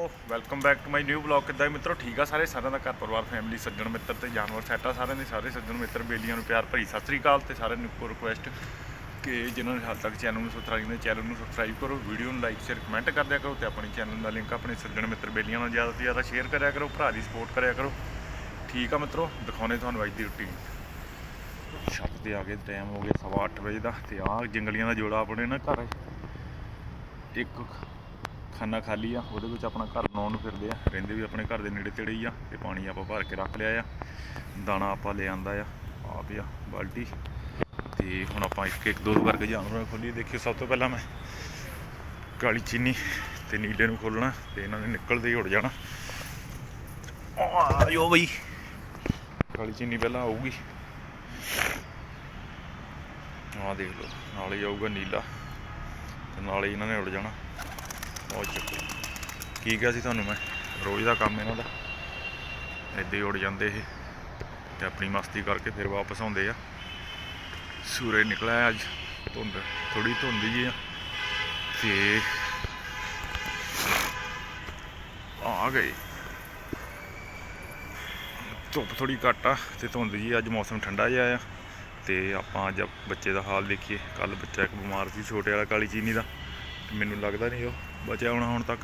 Welcome back to my new blog ਕਿੱਦਾਂ ਜੀ ਮਿੱਤਰੋ? ਠੀਕ ਆ ਸਾਰੇ? ਸਾਰਿਆਂ ਦਾ ਘਰ ਪਰਿਵਾਰ ਫੈਮਿਲੀ ਸੱਜਣ ਮਿੱਤਰ ਤੇ ਜਾਨਵਰ ਸੈਟ ਆ ਸਾਰਿਆਂ ਦੇ ਸਾਰੇ ਸੱਜਣ ਮਿੱਤਰ, ਬੇਲੀਆਂ ਨੂੰ ਪਿਆਰ ਭਰੀ ਸਤਿ ਸ੍ਰੀ ਅਕਾਲ ਤੇ ਸਾਰਿਆਂ ਨੂੰ ਇੱਕੋ ਰਿਕੁਐਸਟ ਕਿ ਜਿਨ੍ਹਾਂ ਨੇ ਹਾਲ ਤੱਕ ਚੈਨਲ ਨੂੰ ਸਬਸਕ੍ਰਾਈਬ ਨਹੀਂ ਚੈਨਲ ਨੂੰ ਸਬਸਕ੍ਰਾਈਬ ਕਰੋ ਵੀਡੀਓ ਨੂੰ ਲਾਈਕ ਸ਼ੇਅਰ ਕਮੈਂਟ ਕਰ ਦਿਆ ਕਰੋ ਤੇ ਆਪਣੇ ਚੈਨਲ ਦਾ ਲਿੰਕ ਆਪਣੇ ਸੱਜਣ ਮਿੱਤਰ, ਬੇਲੀਆਂ ਨਾਲ ਜ਼ਿਆਦਾ ਤੋਂ ਜ਼ਿਆਦਾ ਸ਼ੇਅਰ ਕਰਿਆ ਕਰੋ, ਭਰਾ ਦੀ ਸਪੋਰਟ ਕਰਿਆ ਕਰੋ। ਠੀਕ ਆ ਮਿੱਤਰੋ? ਦਿਖਾਉਣੇ ਤੁਹਾਨੂੰ ਅੱਜ ਦੀ ਰੁਟੀਨ ਛੱਤ ਤੇ ਆ ਗਏ ਟਾਈਮ ਹੋ ਗਿਆ ਸਵਾ ਅੱਠ ਵਜੇ ਦਾ ਤੇ ਆ ਜੰਗਲੀਆਂ ਦਾ ਜੋੜਾ ਆਪਣੇ ਨਾ ਘਰ। ਇੱਕ ਖਾਨਾ ਖਾਲੀ ਆ, ਉਹਦੇ ਵਿੱਚ ਆਪਣਾ ਘਰ ਬਣਾਉਣ ਨੂੰ ਫਿਰਦੇ ਆ। ਰਹਿੰਦੇ ਵੀ ਆਪਣੇ ਘਰ ਦੇ ਨੇੜੇ ਤੇੜੇ ਹੀ ਆ, ਤੇ ਪਾਣੀ ਆਪਾਂ ਭਰ ਕੇ ਰੱਖ ਲਿਆ ਆ। ਦਾਣਾ ਆਪਾਂ ਲੈ ਆਂਦਾ ਆ ਆ ਪਿਆ ਬਾਲਟੀ। ਤੇ ਹੁਣ ਆਪਾਂ ਇੱਕ ਇੱਕ ਦੋ ਦੋ ਕਰਕੇ ਜਾਨਵਰਾਂ ਨੂੰ ਖੋਲੀਏ ਦੇਖਿਓ ਸਭ ਤੋਂ ਪਹਿਲਾਂ ਮੈਂ ਕਾਲੀ ਚੀਨੀ ਤੇ ਨੀਲੇ ਨੂੰ ਖੋਲਣਾ ਤੇ ਇਹਨਾਂ ਨੇ ਨਿਕਲਦੇ ਹੀ ਉੱਡ ਜਾਣਾ। ਆਇਓ ਬਈ। ਕਾਲੀ ਚੀਨੀ ਪਹਿਲਾਂ ਆਊਗੀ। ਆਹ ਦੇਖ ਲਓ, ਨਾਲੇ ਆਊਗਾ ਨੀਲਾ, ਤੇ ਨਾਲੇ ਇਹਨਾਂ ਨੇ ਉੱਡ ਜਾਣਾ। ਉਹ ਚੱਕੋ। ਕੀ ਕਿਹਾ ਸੀ ਤੁਹਾਨੂੰ ਮੈਂ? ਰੋਜ਼ ਦਾ ਕੰਮ ਇਹਨਾਂ ਦਾ। ਏਦਾਂ ਹੀ ਜਾਂਦੇ ਇਹ। ਤੇ ਆਪਣੀ ਮਸਤੀ ਕਰਕੇ ਫਿਰ ਵਾਪਸ ਆਉਂਦੇ ਆ। ਸੂਰਜ ਨਿਕਲਿਆ ਅੱਜ। ਧੁੰਦ ਥੋੜੀ ਧੁੰਦੀ ਜੀ ਆ। ਤੇ ਆ ਗਏ। ਧੁੱਪ ਥੋੜੀ ਘੱਟ ਆ ਤੇ ਧੁੰਦ ਜੀ ਅੱਜ ਮੌਸਮ ਠੰਡਾ ਜਿਹਾ ਆ। ਤੇ ਆਪਾਂ ਅੱਜ ਬੱਚੇ ਦਾ ਹਾਲ ਦੇਖੀਏ। ਕੱਲ ਬੱਚਾ ਇੱਕ ਬਿਮਾਰ ਸੀ, ਛੋਟੇ ਵਾਲਾ ਕਾਲੀ ਚੀਨੀ ਦਾ। ਮੈਨੂੰ ਲੱਗਦਾ ਨਹੀਂ ਉਹ ਬਚਿਆ ਹੋਣਾ ਹੁਣ ਤੱਕ,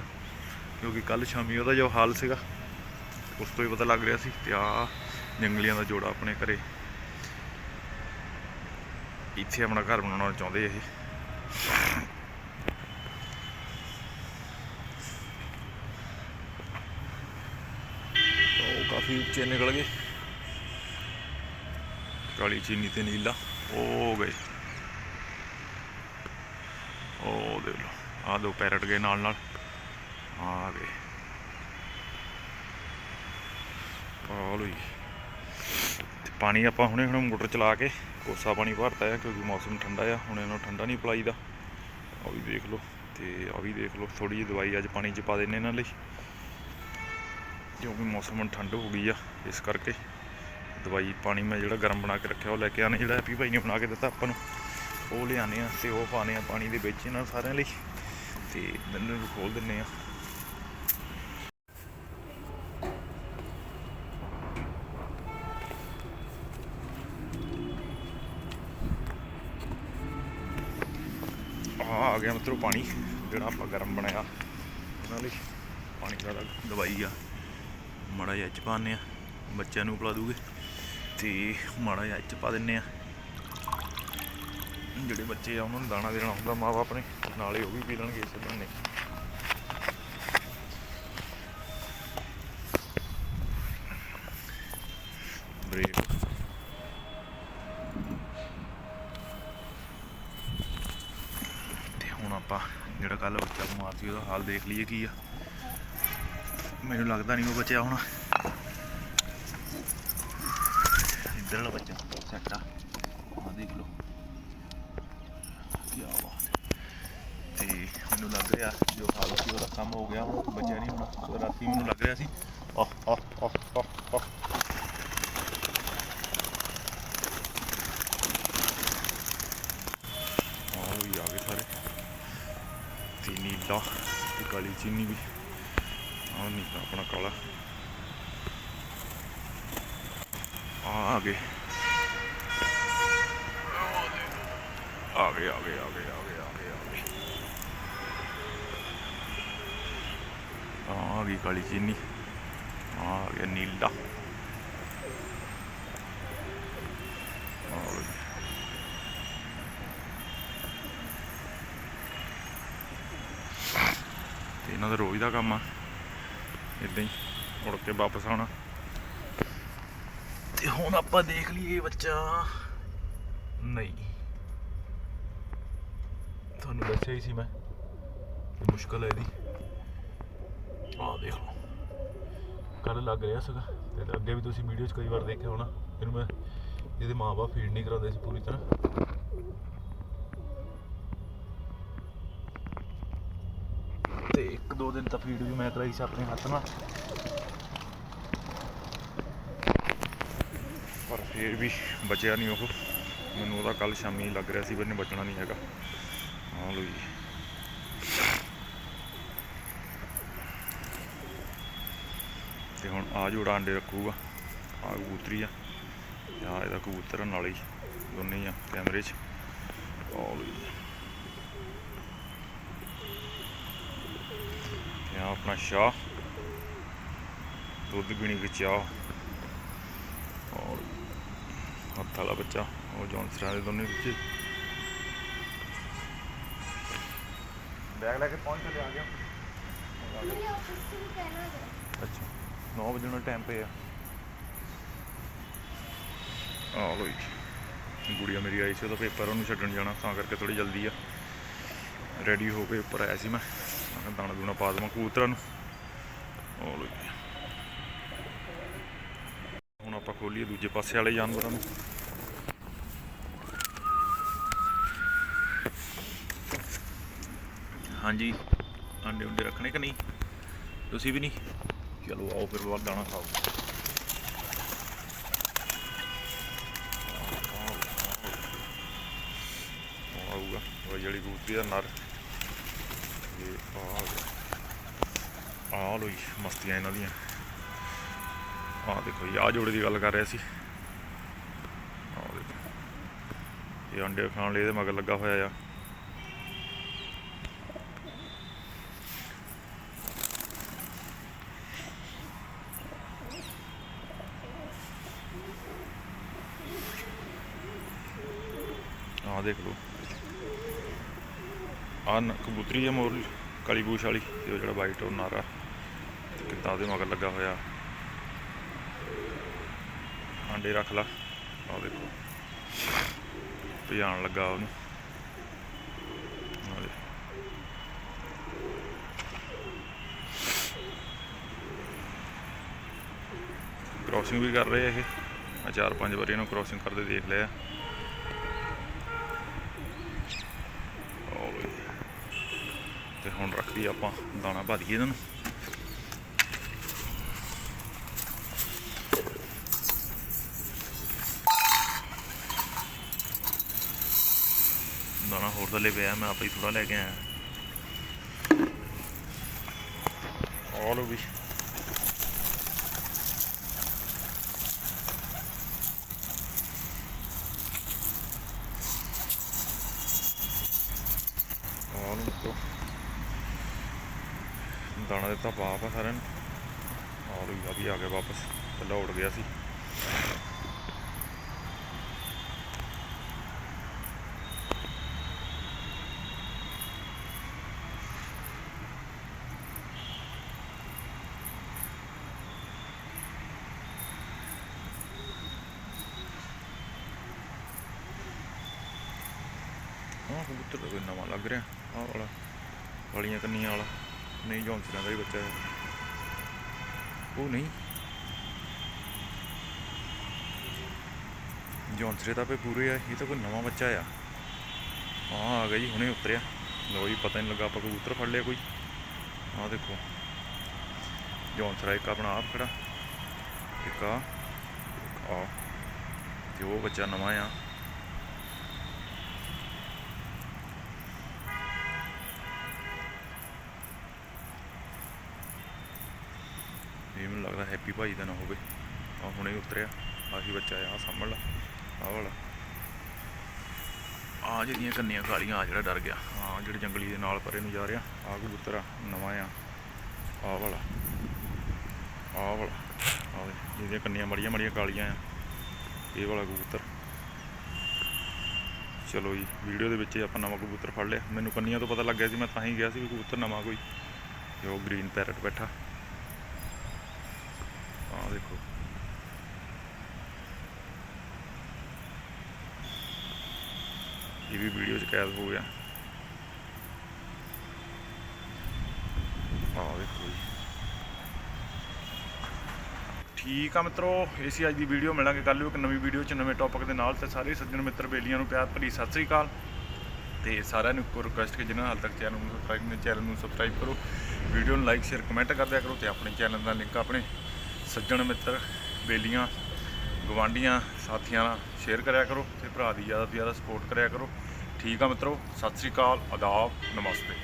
ਕਿਉਂਕਿ ਕੱਲ ਸ਼ਾਮੀ ਉਹਦਾ ਜੋ ਹਾਲ ਸੀਗਾ, ਉਸ ਤੋਂ ਹੀ ਪਤਾ ਲੱਗ ਰਿਹਾ ਸੀ ਤੇ ਆ ਜੰਗਲੀਆਂ ਦਾ ਜੋੜਾ ਆਪਣੇ ਘਰੇ। ਇੱਥੇ ਆਪਣਾ ਘਰ ਬਣਾਉਣਾ ਚਾਹੁੰਦੇ ਇਹ। ਉਹ ਕਾਫੀ ਉੱਚੇ ਨਿਕਲ ਗਏ। ਕਾਲੀ ਚੀਨੀ ਤੇ ਨੀਲਾ, ਉਹ ਗਏ। ਉਹ ਦੇਖ ਲਓ। ਆ ਦੋ ਪੈਰਟ ਗਏ ਨਾਲ ਨਾਲ। ਆ ਗਏ ਆ ਲੋ ਤੇ ਪਾਣੀ ਆਪਾਂ ਹੁਣੇ ਹੁਣੇ ਮੋਟਰ ਚਲਾ ਕੇ ਕੋਸਾ ਪਾਣੀ ਭਰਤਾ ਹੈ ਕਿਉਂਕਿ ਮੌਸਮ ਠੰਡਾ ਆ, ਹੁਣ ਇਹਨੂੰ ਠੰਡਾ ਨਹੀਂ ਪਲਾਈਦਾ ਆ ਵੀ ਦੇਖ ਲਓ ਤੇ ਆ ਵੀ ਦੇਖ ਲਓ ਥੋੜੀ ਜਿਹੀ ਦਵਾਈ ਅੱਜ ਪਾਣੀ 'ਚ ਪਾ ਦਿੰਨੇ ਇਹਨਾਂ ਲਈ। ਕਿਉਂਕਿ ਮੌਸਮ ਹੁਣ ਠੰਡ ਹੋ ਗਈ ਆ, ਇਸ ਕਰਕੇ ਦਵਾਈ ਪਾਣੀ ਮੈਂ ਜਿਹੜਾ ਗਰਮ ਬਣਾ ਕੇ ਰੱਖਿਆ, ਉਹ ਲੈ ਕੇ ਆਨੇ ਜਿਹੜਾ ਹੈਪੀ ਭਾਈ ਨੇ ਬਣਾ ਕੇ ਦਿੱਤਾ ਆਪਾਂ ਨੂੰ। ਉਹ ਲਿਆਨੇ ਆ ਤੇ ਉਹ ਪਾਣੇ ਆ ਪਾਣੀ ਦੇ ਵਿੱਚ ਇਹਨਾਂ ਸਾਰਿਆਂ ਲਈ। ਤੇ ਦੰਦਾਂ ਵੀ ਖੋਲ ਦਿੰਨੇ ਆ। ਆ ਆ ਗਿਆ ਮਤਲਬ ਪਾਣੀ, ਜਿਹੜਾ ਆਪਾਂ ਗਰਮ ਬਣਾਇਆ। ਉਹਨਾਂ ਲਈ ਪਾਣੀ ਦਾ ਦਵਾਈ ਆ। ਮਾੜਾ ਜਿਹਾ 'ਚ ਪਾਉਂਦੇ ਆ, ਬੱਚਿਆਂ ਨੂੰ ਪਿਲਾ ਦੂਗੇ। ਤੇ ਮਾੜਾ ਜਿਹਾ ਇਹ 'ਚ ਪਾ ਦਿੰਨੇ ਆ। ਜਿਹੜੇ ਬੱਚੇ ਆ, ਉਹਨਾਂ ਨੂੰ ਦਾਣਾ ਦੇਣਾ ਹੁੰਦਾ ਮਾਂ ਬਾਪ ਨੇ, ਨਾਲੇ ਉਹ ਵੀ ਪੀ ਲੈਣਗੇ ਇਸ ਬੰਨੇ ਬ੍ਰੇਕ ਤੇ ਹੁਣ ਆਪਾਂ ਜਿਹੜਾ ਕੱਲ ਬੱਚਾ ਬਿਮਾਰ ਸੀ, ਉਹਦਾ ਹਾਲ ਦੇਖ ਲਈਏ ਕੀ ਆ। ਮੈਨੂੰ ਲੱਗਦਾ ਨਹੀਂ ਉਹ ਬਚਿਆ ਹੁਣ। ਇੱਧਰ ਵਾਲਾ ਬੱਚਾ, ਸੈੱਟ ਆ। ਆ ਦੇਖ ਲਓ। ਕੀ ਬਾਤ ਤੇ ਮੈਨੂੰ ਲੱਗ ਰਿਹਾ ਜੋ ਹਾਲ ਸੀ ਉਹਦਾ ਕੰਮ ਹੋ ਗਿਆ, ਹੁਣ ਬਚਿਆ ਨਹੀਂ ਹੁਣ। ਉਹ ਰਾਤੀ ਮੈਨੂੰ ਲੱਗ ਰਿਹਾ ਸੀ, ਆਹ ਆਹ ਆਹ ਆਹ ਆ ਗਏ ਸਾਰੇ। ਤੇ ਨੀਲਾ ਤੇ ਕਾਲੀ ਚੀਨੀ ਵੀ। ਆਹ ਨੀਲਾ ਆਪਣਾ ਕਾਲਾ। ਆ ਆ ਗਏ। ਆ ਗਏ ਆ ਗਏ ਆ ਗਏ ਆ ਗਏ ਆ ਗਏ ਆ ਗਏ ਆ ਗਈ ਕਾਲੀ ਚੀਨੀ। ਆ ਗਿਆ ਨੀਲਾ। ਤੇ ਇਹਨਾਂ ਦਾ ਰੋਜ਼ ਦਾ ਕੰਮ ਆ। ਇਦਾਂ ਹੀ ਮੁੜ ਕੇ ਵਾਪਸ ਆਉਣਾ। ਤੇ ਹੁਣ ਆਪਾਂ ਦੇਖ ਲਈਏ ਬੱਚਾ। ਨਹੀਂ। ਦੱਸਿਆ ਹੀ ਸੀ ਮੈਂ ਕਿ ਮੁਸ਼ਕਲ ਹੈ ਇਹਦੀ। ਆਹ ਦੇਖ ਲਓ। ਕੱਲ ਲੱਗ ਰਿਹਾ ਸੀਗਾ ਤੇ ਅੱਗੇ ਵੀ ਤੁਸੀਂ ਵੀਡੀਓ 'ਚ ਕਈ ਵਾਰ ਦੇਖਿਆ ਹੋਣਾ ਇਹਨੂੰ ਮੈਂ ਇਹਦੇ ਮਾਪੇ ਫੀਡ ਨਹੀਂ ਕਰਾਉਂਦੇ ਸੀ ਪੂਰੀ ਤਰ੍ਹਾਂ। ਤੇ ਇੱਕ ਦੋ ਦਿਨ ਤਾਂ ਫੀਡ ਵੀ ਮੈਂ ਕਰਾਈ ਸੀ ਆਪਣੇ ਹੱਥ ਨਾਲ। ਪਰ ਫਿਰ ਵੀ ਬਚਿਆ ਨਹੀਂ ਉਹ। ਮੈਨੂੰ ਉਹਦਾ ਕੱਲ ਸ਼ਾਮੀ ਲੱਗ ਰਿਹਾ ਸੀ ਵੀ ਇਹਨੇ ਬਚਣਾ ਨਹੀਂ ਹੈਗਾ। ਹਾਂ ਲੋ ਜੀ ਤੇ ਹੁਣ ਆ ਜੋੜਾ ਅੰਡੇ ਰੱਖੂਗਾ। ਆ ਕਬੂਤਰੀ ਆ। ਆ ਇਹਦਾ ਕਬੂਤਰ ਨਾਲ ਹੀ ਦੋਨੇ ਆ, ਕੈਮਰੇ 'ਚ। ਆਹ ਲਓ ਜੀ ਤੇ ਆ ਆਪਣਾ ਸ਼ਾਹ। ਦੁੱਧ ਪੀਣੀ ਵਿੱਚ ਚਾਹ। ਔਰ ਹੱਥ ਵਾਲਾ ਬੱਚਾ, ਉਹ ਜੌਨਸਰਾਂ ਦੇ ਦੋਨੇ ਵਿੱਚ। ਬੈਗ ਲੈ ਕੇ ਪਹੁੰਚ ਚਲੇ ਆ ਗਿਆ। ਅੱਛਾ। 9 ਵਜੇ ਨਾਲ ਟਾਈਮ ਪਏ ਆ। ਆ ਲੋ ਜੀ। ਗੁੜੀਆ ਮੇਰੀ ਆਈ ਸੀ ਉਹਦਾ ਪੇਪਰ ਉਹਨੂੰ ਛੱਡਣ ਜਾਣਾ ਤਾਂ ਕਰਕੇ ਥੋੜੀ ਜਲਦੀ ਆ। ਰੈਡੀ ਹੋ ਕੇ ਉੱਪਰ ਆਇਆ ਸੀ ਮੈਂ। ਮੈਂ ਕਿਹਾ ਦਾਣਾ ਦੂਣਾ ਪਾ ਦੇਵਾਂ ਕਬੂਤਰਾਂ ਨੂੰ। ਆ ਲੋ ਜੀ। ਹੁਣ ਆਪਾਂ ਖੋਲੀਏ ਦੂਜੇ ਪਾਸੇ ਵਾਲੇ ਜਾਨਵਰਾਂ ਨੂੰ। ਹਾਂਜੀ। ਆਂਡੇ ਉਂਡੇ ਰੱਖਣੇ ਕਿ ਨਹੀਂ? ਤੁਸੀਂ ਵੀ ਨਹੀਂ? ਚਲੋ ਆਓ ਫਿਰ ਬਾਅਦ ਦਾਣਾ ਖਾਓ ਆਊਗਾ। ਉਹ ਜਿਹੜੀ ਕਬੂਤਰੀ ਦਾ ਨਰ। ਇਹ ਆ ਗਿਆ। ਆਹ ਮਸਤੀਆਂ ਇਹਨਾਂ ਦੀਆਂ। ਆਹ ਦੇਖੋ ਜੀ, ਆਹ ਜੋੜੇ ਦੀ ਗੱਲ ਕਰ ਰਿਹਾ ਸੀ। ਆਹ ਦੇਖੋ। ਇਹ ਅੰਡੇ ਖਾਣ ਲਈ ਇਹਦੇ ਮਗਰ ਲੱਗਾ ਹੋਇਆ ਆ। ਆਹ ਦੇਖ ਲਓ। ਆਹ ਕਬੂਤਰੀ ਹੈ ਮੋਰ, ਕਾਲੀ ਬੂਛ ਵਾਲੀ ਤੇ ਉਹ ਜਿਹੜਾ ਵਾਈਟ ਉਹ ਨਾਰਾ। ਕਿੱਦਾਂ ਉਹਦੇ ਮਗਰ ਲੱਗਾ ਹੋਇਆ। ਆਂਡੇ ਰੱਖ ਲਾ। ਆਹ ਦੇਖੋ। ਭਜਾਣ ਲੱਗਾ ਉਹਨੂੰ। ਆਹ ਵੀ ਕਰ ਰਹੇ ਇਹ। ਮੈਂ ਚਾਰ ਪੰਜ ਵਾਰੀ ਇਹਨੂੰ ਕ੍ਰਾਸਿੰਗ ਕਰਦੇ ਦੇਖ ਲਿਆ ਆਹ ਲਓ ਜੀ। ਤੇ ਹੁਣ ਰੱਖਦੀ ਆਪਾਂ ਦਾਣਾ ਭਾ ਦਈਏ ਇਹਨਾਂ ਨੂੰ। ਦਾਣਾ ਹੋਰ ਥੱਲੇ ਪਿਆ, ਮੈਂ ਆਪੇ ਹੀ ਥੋੜਾ ਲੈ ਕੇ ਆਇਆ। ਆਹ ਵੀ ਆਹ ਨੂੰ ਮਿੱਤਰੋ ਦਾਣਾ ਦਿੱਤਾ ਪਾਪ ਆ ਸਾਰਿਆਂ ਨੂੰ। ਆਹ ਲਓ ਆ ਵੀ ਆ ਗਿਆ ਵਾਪਸ ਪਹਿਲਾਂ ਉੜ ਗਿਆ ਸੀ। ਹਾਂ ਕਬੂਤਰ ਕੋਈ ਨਵਾਂ ਲੱਗ ਰਿਹਾ, ਆਹ ਵਾਲਾ, ਵਾਲੀਆਂ ਕੰਨੀਆਂ ਵਾਲਾ। ਨਹੀਂ ਜੌਂਸਰਾਂ ਦਾ ਹੀ ਬੱਚਾ ਹੈ। ਉਹ ਨਹੀਂ। ਜੌਂਸਰੇ ਤਾਂ ਪੇ ਪੂਰੇ ਆ, ਇਹ ਤਾਂ ਕੋਈ ਨਵਾਂ ਬੱਚਾ ਆ। ਹਾਂ, ਆ ਗਿਆ ਜੀ, ਹੁਣੇ ਉਤਰਿਆ। ਲੋ ਜੀ, ਪਤਾ ਨਹੀਂ ਲੱਗਾ ਆਪਾਂ ਕਬੂਤਰ ਫੜ ਲਿਆ ਕੋਈ। ਆਹ ਦੇਖੋ। ਜੌਂਸਰਾ ਇੱਕ ਆਪਣਾ ਆਪ ਖੜਾ। ਇੱਕ ਆ ਇੱਕ ਆ ਤੇ ਉਹ ਬੱਚਾ ਨਵਾਂ ਆ। ਇਹ ਮੈਨੂੰ ਲੱਗਦਾ ਹੈਪੀ ਭਾਈ ਦਾ ਨਾ ਹੋਵੇ। ਆ ਹੁਣੇ ਉਤਰਿਆ, ਆਹੀ ਬੱਚਾ ਆ, ਆਹ ਸਾਹਮਣ ਲਾ ਆਹ ਵਾਲਾ। ਆ ਜਿਹੜੀਆਂ ਕੰਨੀਆਂ ਕਾਲੀਆਂ ਆ ਜਿਹੜਾ ਡਰ ਗਿਆ। ਆ ਜਿਹੜੇ ਜੰਗਲੀ ਦੇ ਨਾਲ ਪਰੇ ਨੂੰ ਜਾ ਰਿਹਾ ਆ ਕਬੂਤਰ ਆ, ਨਵਾਂ ਆ, ਆਹ ਵਾਲਾ ਆਹ ਵਾਲਾ। ਆ ਜਿਹਦੀਆਂ ਕੰਨੀਆਂ ਮੜੀਆਂ ਮੜੀਆਂ ਕਾਲੀਆਂ ਆ, ਇਹ ਵਾਲਾ ਕਬੂਤਰ। ਚਲੋ ਜੀ ਵੀਡੀਓ ਦੇ ਵਿੱਚ ਆਪਾਂ ਨਵਾਂ ਕਬੂਤਰ ਫੜ ਲਿਆ। ਮੈਨੂੰ ਕੰਨੀਆਂ ਤੋਂ ਪਤਾ ਲੱਗ ਗਿਆ ਸੀ, ਮੈਂ ਤਾਂ ਹੀ ਗਿਆ ਸੀ ਵੀ ਕਬੂਤਰ ਨਵਾਂ ਕੋਈ। ਜੋ ਉਹ ਗ੍ਰੀਨ ਪੈਰਟ ਬੈਠਾ ਆਹ ਦੇਖੋ ਇਹ ਵੀ ਵੀਡੀਓ 'ਚ ਕੈਦ ਹੋ ਗਿਆ। ਆਹ ਦੇਖੋ ਜੀ। ਠੀਕ ਆ ਮਿੱਤਰੋ ਇਹ ਸੀ ਅੱਜ ਦੀ ਵੀਡੀਓ ਮਿਲਾਂਗੇ ਕੱਲ੍ਹ ਨੂੰ ਇੱਕ ਨਵੀਂ ਵੀਡੀਓ 'ਚ, ਨਵੇਂ ਟੌਪਿਕ ਦੇ ਨਾਲ। ਤੇ ਸਾਰੇ ਸੱਜਣ ਮਿੱਤਰ ਬੇਲੀਆਂ ਨੂੰ ਪਿਆਰ ਭਰੀ ਸਤਿ ਸ੍ਰੀ ਅਕਾਲ। ਤੇ ਸਾਰਿਆਂ ਨੂੰ ਇੱਕੋ ਰਿਕੁਐਸਟ ਕਿ ਜਿਨ੍ਹਾਂ ਹਾਲ ਤੱਕ ਚੈਨਲ ਨੂੰ ਸਬਸਕ੍ਰਾਈਬ ਨਹੀਂ, ਚੈਨਲ ਨੂੰ ਸਬਸਕ੍ਰਾਈਬ ਕਰੋ। ਵੀਡੀਓ ਨੂੰ ਲਾਈਕ ਸ਼ੇਅਰ ਕਮੈਂਟ ਕਰ ਦਿਆ ਕਰੋ ਤੇ ਆਪਣੇ ਚੈਨਲ ਦਾ ਲਿੰਕ ਆਪਣੇ ਸੱਜਣ ਮਿੱਤਰ ਬੇਲੀਆਂ ਗਵਾਂਡੀਆਂ ਸਾਥੀਆਂ ਨਾਲ ਸ਼ੇਅਰ ਕਰਿਆ ਕਰੋ ਤੇ ਭਰਾ ਦੀ ਜ਼ਿਆਦਾ ਤੋਂ ਜ਼ਿਆਦਾ ਸਪੋਰਟ ਕਰਿਆ ਕਰੋ। ਠੀਕ ਆ ਮਿੱਤਰੋ ਸਤਿ ਸ੍ਰੀ ਅਕਾਲ ਆਦਾਬ ਨਮਸਤੇ।